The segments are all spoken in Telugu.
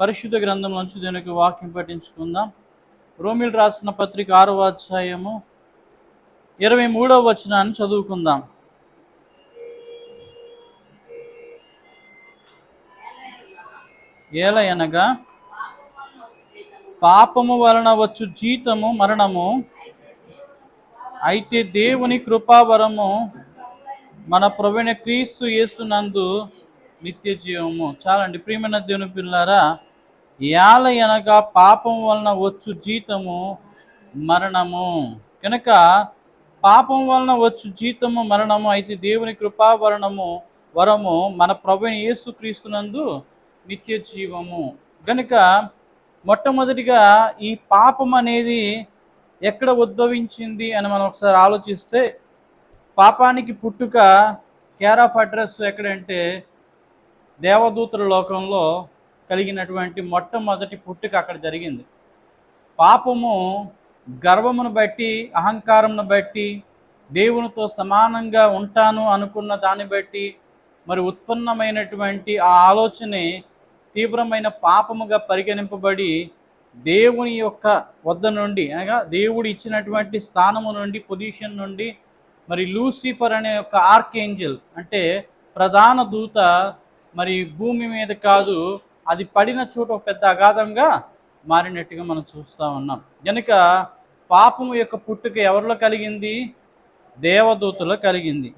పరిశుద్ధ గ్రంథం నుంచి దీనికి వాక్యం పఠించుకుందాం. రోమిల్ రాసిన పత్రిక ఆరవ అధ్యాయము ఇరవై మూడవ వచనాన్ని చదువుకుందాం. ఏలయనగా పాపము వలన వచ్చు జీతము మరణము అయితే దేవుని కృపావరము మన ప్రవీణ క్రీస్తు యేసునందు నిత్య జీవము. చాలండి ప్రియమైన దేవుని పిల్లారా యాల ఎనగా పాపం వలన వచ్చు జీతము మరణము. కనుక పాపం వలన వచ్చు జీతము మరణము అయితే దేవుని కృపావరణము వరము మన ప్రవీణ యేసుక్రీస్తునందు నిత్య జీవము. గనుక మొట్టమొదటిగా ఈ పాపం అనేది ఎక్కడ ఉద్భవించింది అని మనం ఒకసారి ఆలోచిస్తే పాపానికి పుట్టుక కేర్ ఆఫ్ అడ్రస్ ఎక్కడంటే దేవదూతల లోకంలో కలిగినటువంటి మొట్టమొదటి పుట్టుక అక్కడ జరిగింది. పాపము గర్వమును బట్టి అహంకారమును బట్టి దేవునితో సమానంగా ఉంటాను అనుకున్న దాన్ని బట్టి మరి ఉత్పన్నమైనటువంటి ఆ ఆలోచనే తీవ్రమైన పాపముగా పరిగణింపబడి దేవుని యొక్క వద్ద నుండి అనగా దేవుడు ఇచ్చినటువంటి స్థానము నుండి పొజిషన్ నుండి మరి లూసిఫర్ అనే ఒక ఆర్కేంజల్ అంటే ప్రధాన దూత మరి భూమి మీద కాదు అది పడిన చోట ఒక పెద్ద అగాధంగా మారినట్టుగా మనం చూస్తూ ఉన్నాం. కనుక పాపం యొక్క పుట్టుక ఎవరిలో కలిగింది? దేవదూతలో కలిగింది.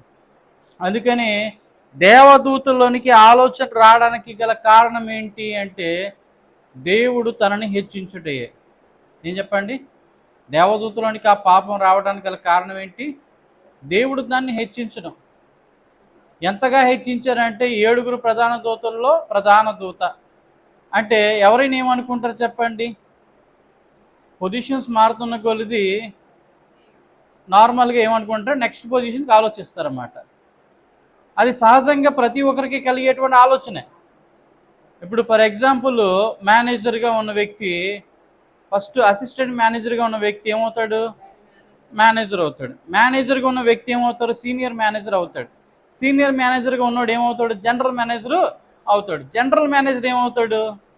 అందుకని దేవదూతలోనికి ఆలోచన రావడానికి గల కారణం ఏంటి అంటే దేవుడు తనని హెచ్చించుటయే. ఏం చెప్పండి? దేవదూతలోనికి ఆ పాపం రావడానికి గల కారణం ఏంటి? దేవుడు దాన్ని హెచ్చించడం. ఎంతగా హెచ్చించారంటే ఏడుగురు ప్రధాన దూతల్లో ప్రధాన దూత. అంటే ఎవరైనా ఏమనుకుంటారు చెప్పండి. పొజిషన్స్ మారుతున్న కొలిది నార్మల్గా ఏమనుకుంటారు నెక్స్ట్ పొజిషన్కి ఆలోచిస్తారన్నమాట. అది సహజంగా ప్రతి ఒక్కరికి కలిగేటువంటి ఆలోచనే. ఇప్పుడు ఫర్ ఎగ్జాంపుల్ మేనేజర్గా ఉన్న వ్యక్తి ఫస్ట్ అసిస్టెంట్ మేనేజర్గా ఉన్న వ్యక్తి ఏమవుతాడు? మేనేజర్ అవుతాడు. మేనేజర్గా ఉన్న వ్యక్తి ఏమవుతాడు? సీనియర్ మేనేజర్ అవుతాడు. సీనియర్ మేనేజర్గా ఉన్నవాడు ఏమవుతాడు? జనరల్ మేనేజరు అవుతాడు. జనరల్ మేనేజర్ ఏమవుతాడు?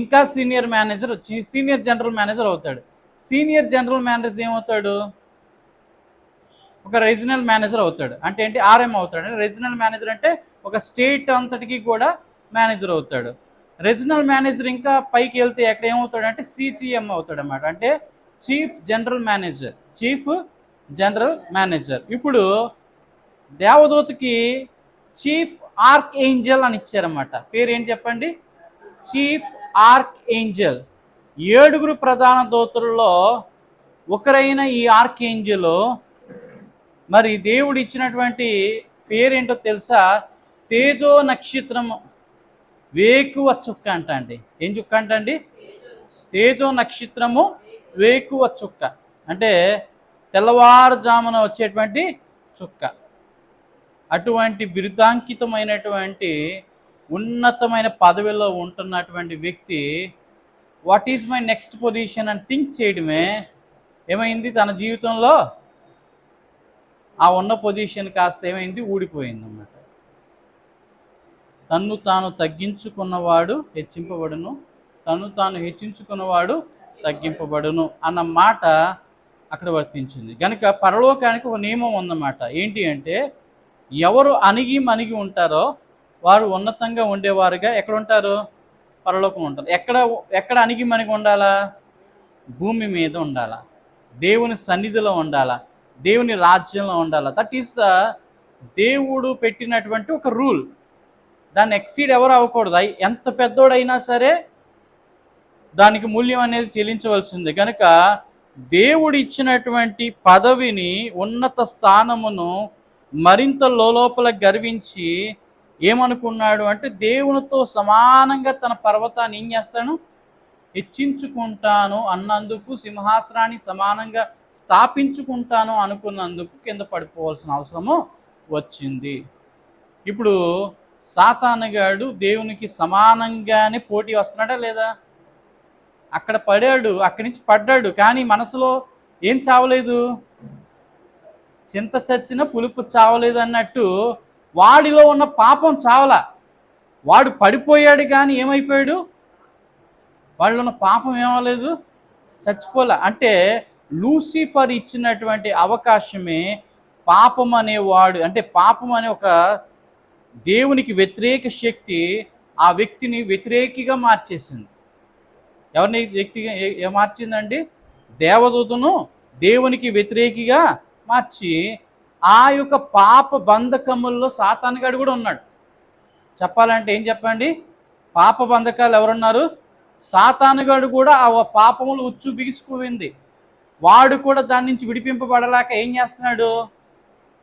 ఇంకా senior manager senior general manager అవుతాడు. సీనియర్ జనరల్ మేనేజర్ ఏమవుతాడు? ఒక రీజనల్ మేనేజర్ అవుతాడు. అంటే ఏంటి? ఆర్ఎం అవుతాడు. రీజనల్ మేనేజర్ అంటే ఒక స్టేట్ అంతటికి కూడా మేనేజర్ అవుతాడు. రీజనల్ మేనేజర్ ఇంకా పైకి వెళ్తే ఎక్కడ ఏమవుతాడు అంటే సిసిఎం అవుతాడు అనమాట అంటే chief general manager chief general manager. ఇప్పుడు దేవదూతకి చీఫ్ ఆర్క్ ఏంజల్ అని ఇచ్చారన్నమాట. పేరు ఏంటి చెప్పండి? Chief archangel. ఏడుగురు ప్రధాన దోతులలో ఒకరైన ఈ ఆర్క్ ఏంజల్. మరి దేవుడు ఇచ్చినటువంటి పేరేంటో తెలుసా? తేజో నక్షత్రము వేకువ చుక్క అంట అండి. ఏం చుక్క అంట అండి? తేజో నక్షత్రము వేకువ చుక్క. అంటే తెల్లవారుజామున వచ్చేటువంటి చుక్క. అటువంటి బిరుదాంకితమైనటువంటి ఉన్నతమైన పదవిలో ఉంటున్నటువంటి వ్యక్తి what is my next position అని థింక్ చేయడమే ఏమైంది తన జీవితంలో? ఆ ఉన్న పొజిషన్ కాస్త ఏమైంది? ఊడిపోయింది అన్నమాట తన్ను తాను తగ్గించుకున్నవాడు హెచ్చింపబడును. తను తాను హెచ్చించుకున్నవాడు తగ్గింపబడును అన్న మాట అక్కడ వర్తించింది. కనుక పరలోకానికి ఒక నియమం ఉందన్నమాట ఏంటి అంటే ఎవరు అణిగి మణిగి ఉంటారో వారు ఉన్నతంగా ఉండేవారుగా ఎక్కడ ఉంటారు పరలోకం ఉంటారు ఎక్కడ ఎక్కడ అణిగి మనకి ఉండాలా? భూమి మీద ఉండాలా. దేవుని సన్నిధిలో ఉండాలా. దేవుని రాజ్యంలో ఉండాలా. దట్ ఈస్ ద దేవుడు పెట్టినటువంటి ఒక రూల్. దాన్ని ఎక్సీడ్ ఎవరు అవ్వకూడదు. ఎంత పెద్దోడైనా సరే దానికి మూల్యం అనేది చెల్లించవలసింది. కనుక దేవుడు ఇచ్చినటువంటి పదవిని ఉన్నత స్థానమును మరింత లోపల గర్వించి ఏమనుకున్నాడు అంటే దేవునితో సమానంగా తన పర్వతాన్ని ఏం చేస్తాను? హెచ్చించుకుంటాను అన్నందుకు సింహాసనాన్ని సమానంగా స్థాపించుకుంటాను అనుకున్నందుకు కింద పడిపోవాల్సిన అవసరము వచ్చింది. ఇప్పుడు సాతానగాడు దేవునికి సమానంగానే పోటీ వస్తున్నాడా లేదా? అక్కడ పడాడు అక్కడి నుంచి పడ్డాడు కానీ మనసులో ఏం చావలేదు? చింత చచ్చిన పులుపు చావలేదు అన్నట్టు వాడిలో ఉన్న పాపం చావల. వాడు పడిపోయాడు కానీ ఏమైపోయాడు? వాళ్ళలో ఉన్న పాపం ఏమలేదు చచ్చిపోలే. అంటే లూసిఫర్ ఇచ్చినటువంటి అవకాశమే పాపం అనేవాడు. అంటే పాపం అనే ఒక దేవునికి వ్యతిరేక శక్తి ఆ వ్యక్తిని వ్యతిరేకిగా మార్చేసింది. ఎవరిని వ్యక్తిగా ఏ మార్చిందండి? దేవదూతను దేవునికి వ్యతిరేకిగా మార్చి ఆ యొక్క పాప బంధకముల్లో సాతానుగాడు కూడా ఉన్నాడు. చెప్పాలంటే ఏం చెప్పండి? పాప బంధకాలు ఎవరున్నారు? సాతానుగాడు కూడా ఆ పాపములు ఉచ్చు బిగుసుకుపోయింది వాడు కూడా దాని నుంచి విడిపింపబడలేక ఏం చేస్తున్నాడు?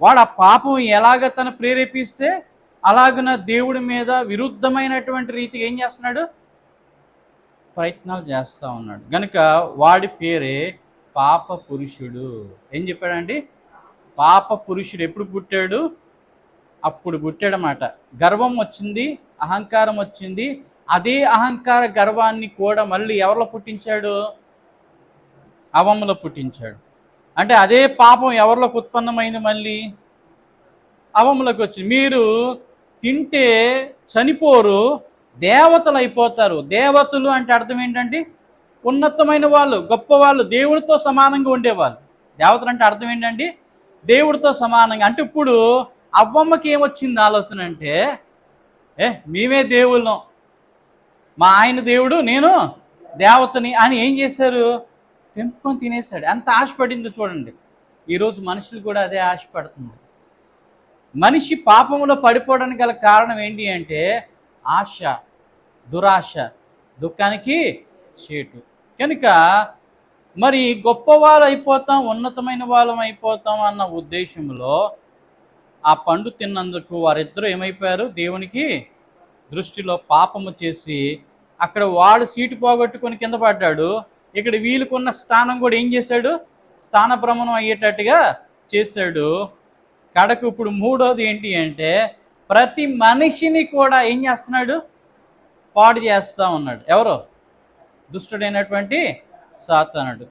వాడు ఆ పాపం ఎలాగ తన ప్రేరేపిస్తే అలాగన దేవుడి మీద విరుద్ధమైనటువంటి రీతిగా ఏం చేస్తున్నాడు? ప్రయత్నాలు చేస్తూ ఉన్నాడు. గనుక వాడి పేరే పాప పురుషుడు ఏం చెప్పాడండి? పాప పురుషుడు ఎప్పుడు పుట్టాడు? అప్పుడు పుట్టాడనమాట గర్వం వచ్చింది అహంకారం వచ్చింది. అదే అహంకార గర్వాన్ని కూడా మళ్ళీ ఎవరిలో పుట్టించాడు? అవమ్మలో పుట్టించాడు. అంటే అదే పాపం ఎవరిలోకి ఉత్పన్నమైంది మళ్ళీ? అవములకు వచ్చింది. మీరు తింటే చనిపోరు దేవతలు అయిపోతారు. దేవతలు అంటే అర్థం ఏంటంటే ఉన్నతమైన వాళ్ళు గొప్ప వాళ్ళు దేవుడితో సమానంగా ఉండేవాళ్ళు. దేవతలు అంటే అర్థం ఏంటంటే దేవుడితో సమానంగా అంటే ఇప్పుడు అవ్వమ్మకి ఏమొచ్చింది ఆలోచన అంటే ఏ మేమే దేవుళ్ళం. మా ఆయన దేవుడు నేను దేవతని అని ఏం చేశారు? తెంపుకొని తినేశాడు. ఎంత ఆశపడిందో చూడండి. ఈరోజు మనుషులు కూడా అదే ఆశపడుతుంది మనిషి పాపంలో పడిపోవడానికి గల కారణం ఏంటి అంటే ఆశ దురాశ. దుఃఖానికి చేటు. కనుక మరి గొప్పవారు అయిపోతాం ఉన్నతమైన వాళ్ళం అయిపోతాం అన్న ఉద్దేశంలో ఆ పండు తిన్నందుకు వారిద్దరూ ఏమైపోయారు? దేవునికి దృష్టిలో పాపము చేసి అక్కడ వాడు సీటు పోగొట్టుకొని కింద పడ్డాడు. ఇక్కడ వీలుకున్న స్థానం కూడా ఏం చేశాడు? స్థాన భ్రమణం అయ్యేటట్టుగా చేశాడు. కడకు ఇప్పుడు మూడోది ఏంటి అంటే ప్రతి మనిషిని కూడా ఏం చేస్తున్నాడు? పాడు చేస్తా ఉన్నాడు. ఎవరు? దుష్టుడైనటువంటి సాతానుడు